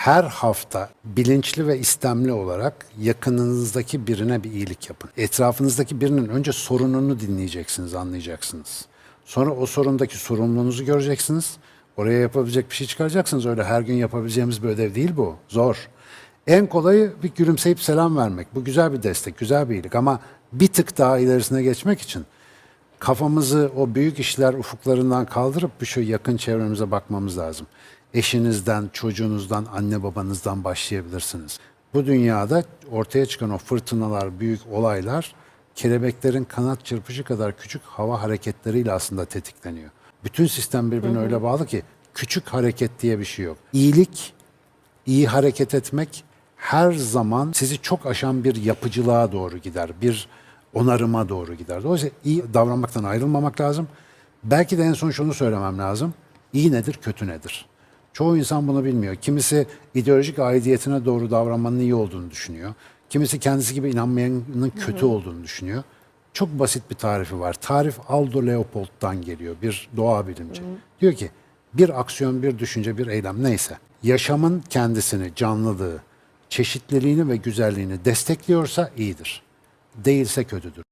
her hafta bilinçli ve istemli olarak yakınınızdaki birine bir iyilik yapın. Etrafınızdaki birinin önce sorununu dinleyeceksiniz, anlayacaksınız. Sonra o sorundaki sorumluluğunuzu göreceksiniz. Oraya yapabilecek bir şey çıkaracaksınız. Öyle her gün yapabileceğimiz bir ödev değil bu. Zor. En kolayı bir gülümseyip selam vermek. Bu güzel bir destek, güzel bir iyilik ama bir tık daha ilerisine geçmek için kafamızı o büyük işler ufuklarından kaldırıp bir şu yakın çevremize bakmamız lazım. Eşinizden, çocuğunuzdan, anne babanızdan başlayabilirsiniz. Bu dünyada ortaya çıkan o fırtınalar, büyük olaylar kelebeklerin kanat çırpışı kadar küçük hava hareketleriyle aslında tetikleniyor. Bütün sistem birbirine öyle bağlı ki küçük hareket diye bir şey yok. İyilik, iyi hareket etmek her zaman sizi çok aşan bir yapıcılığa doğru gider. Bir onarıma doğru gider. Dolayısıyla iyi davranmaktan ayrılmamak lazım. Belki de en son şunu söylemem lazım. İyi nedir, kötü nedir? Çoğu insan bunu bilmiyor. Kimisi ideolojik aidiyetine doğru davranmanın iyi olduğunu düşünüyor. Kimisi kendisi gibi inanmayanın kötü olduğunu düşünüyor. Çok basit bir tarifi var. Tarif Aldo Leopold'dan geliyor. Bir doğa bilimci. Diyor ki bir aksiyon, bir düşünce, bir eylem neyse. Yaşamın kendisini, canlılığı, çeşitliliğini ve güzelliğini destekliyorsa iyidir. Değilse kötüdür.